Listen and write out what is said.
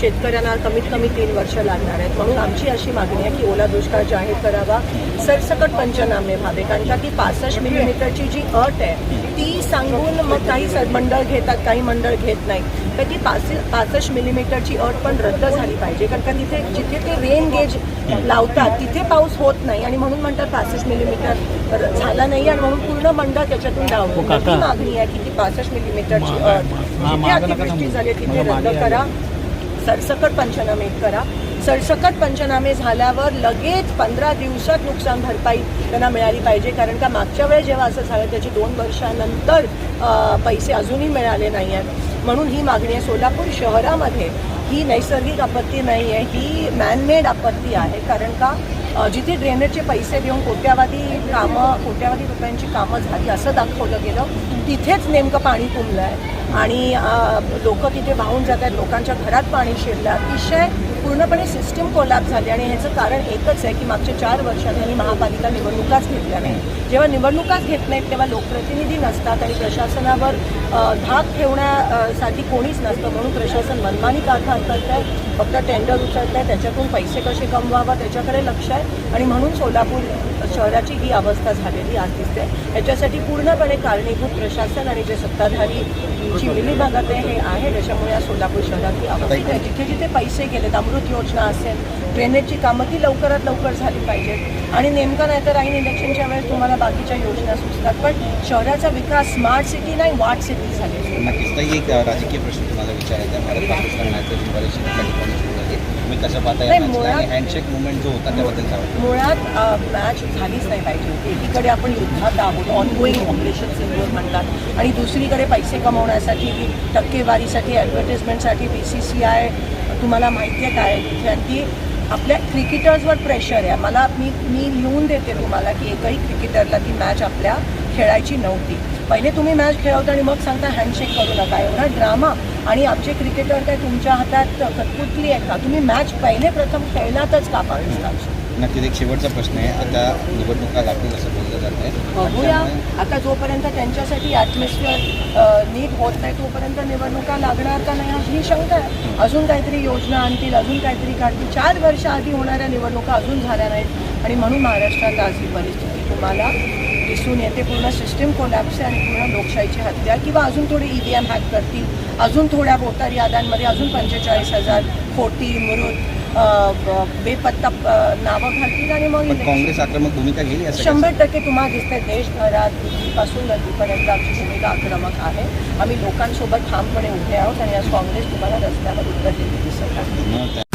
शेतकऱ्यांना कमीत कमी तीन वर्ष लागणार आहेत. म्हणून आमची अशी मागणी आहे की ओला दुष्काळ जाहीर करावा सरसकट पंचनामे व्हावे. कारण का ती पासष्ट मिलीमीटरची जी अट आहे ती सांगून मग काही मंडळ घेतात काही मंडळ घेत नाही. तर ती पासष्ट मिलीमीटरची अट पण रद्द झाली पाहिजे. कारण का तिथे जिथे ते रेन गेज लावतात तिथे पाऊस होत नाही. आणि म्हणून म्हणतात पासष्ट मिलीमीटर झाला नाही आणि म्हणून पूर्ण मंडळ त्याच्यातून डावतो ती मागणी आहे की ती पासष्ट मिलीमीटरची अट. जिथे अतिवृष्टी झाली तिथे रद्द करा. सरसकट पंचनामे करा. सरसकट पंचनामे झाल्यावर लगेच पंधरा दिवसात नुकसान भरपाई त्यांना मिळाली पाहिजे. कारण का मागच्या वेळेस जेव्हा असं झालं त्याची दोन वर्षानंतर पैसे अजूनही मिळाले नाही आहेत म्हणून ही मागणी आहे. सोलापूर शहरामध्ये ही नैसर्गिक आपत्ती नाही आहे ही मॅनमेड आपत्ती आहे. कारण का जिथे ड्रेनेजचे पैसे देऊन कोट्यावधी कामं कोट्यावधी रुपयांची कामं झाली असं दाखवलं गेलं तिथेच नेमकं पाणी तुंबलं आहे आणि लोक तिथे वाहून जात आहेत लोकांच्या घरात पाणी शिरलं. अतिशय पूर्णपणे सिस्टीम कोलॅप झाली आणि ह्याचं कारण एकच आहे की मागच्या चार वर्षात यांनी महापालिका निवडणुकाच घेतल्या नाही. जेव्हा निवडणुकाच घेत नाहीत तेव्हा लोकप्रतिनिधी नसतात आणि प्रशासनावर धाक ठेवण्यासाठी कोणीच नसतं. म्हणून प्रशासन मनमानी कारभार करत आहे फक्त टेंडर उचलत आहे त्याच्यातून पैसे कसे कमवावं त्याच्याकडे लक्ष आहे. आणि म्हणून सोलापूर शहराची ही अवस्था झालेली आज दिसते. ह्याच्यासाठी पूर्णपणे कारणीभूत प्रशासन आणि जे सत्ताधारी ची मिलीभगत आहे हे आहे. त्याच्यामुळे आज सोलापूर शहरात ही अवस्था आहे. जिथे जिथे पैसे गेलेत अमृत योजना असेल ड्रेनेजची कामं ती लवकरात लवकर झाली पाहिजेत. आणि नेमकं नाही तर ऐन इलेक्शनच्या वेळेस तुम्हाला बाकीच्या योजना सुचतात. पण शहराचा विकास स्मार्ट सिटी नाही वाट सिटी झाली. नक्कीच. एक राजकीय प्रश्न तुम्हाला विचारायचा आहे. भारत पाकिस्तान तुम्ही हँडशेक मुवमेंट जो होता त्याबद्दल? मुळात मॅच झालीच नाही पाहिजे होती. एकीकडे आपण युद्धात आहोत ऑनगोईंग ऑपरेशन सिंदूर म्हणतात. आणि दुसरीकडे पैसे कमवण्यासाठी टक्केवारीसाठी ॲडव्हर्टिजमेंटसाठी बी सी सी आय तुम्हाला माहिती आहे काय? तिथे ती आपल्या क्रिकेटर्सवर प्रेशर आहे. मला मी मी लिहून देते तुम्हाला की एकही क्रिकेटरला ती मॅच आपल्या खेळायची नव्हती. पहिले तुम्ही मॅच खेळवता आणि मग सांगता हँडशेक करू नका. एवढा ड्रामा आणि आमचे क्रिकेटर काय तुमच्या हातात कटपुतली आहे का? तुम्ही मॅच पहिले प्रथम खेळण्यातच का पाकिस्तानची? नक्कीच एक शेवटचा प्रश्न आहे. आता निवडणुका लागतील असं बोललं जात आहे. बघूया आता जोपर्यंत त्यांच्यासाठी ॲटमॉस्फिअर नीट होत नाही तोपर्यंत निवडणुका लागणार का नाही ही शंका आहे. अजून काहीतरी योजना आणतील अजून काहीतरी काढतील. चार वर्ष आधी होणाऱ्या निवडणुका अजून झाल्या नाहीत. आणि म्हणून महाराष्ट्रात आज ही परिस्थिती तुम्हाला दिसून येते. पूर्ण सिस्टीम कोलॅप्स आहे. आणि पूर्ण लोकशाहीची हत्या किंवा अजून थोडी ई व्ही एम हॅक करतील. अजून थोड्या भोटार याद्यांमध्ये अजून पंचेचाळीस हजार खोटी मृत बेपत्ता नावं घालतील आणि मग काँग्रेस आक्रमक भूमिका घेईल शंभर टक्के तुम्हाला दिसतंय. देशभरात दिल्लीपासून नदीपर्यंत आमची भूमिका आक्रमक आहे. आम्ही लोकांसोबत ठामपणे उभे आहोत आणि आज काँग्रेस तुम्हाला रस्त्यावर उतरलेली दिसत आहे.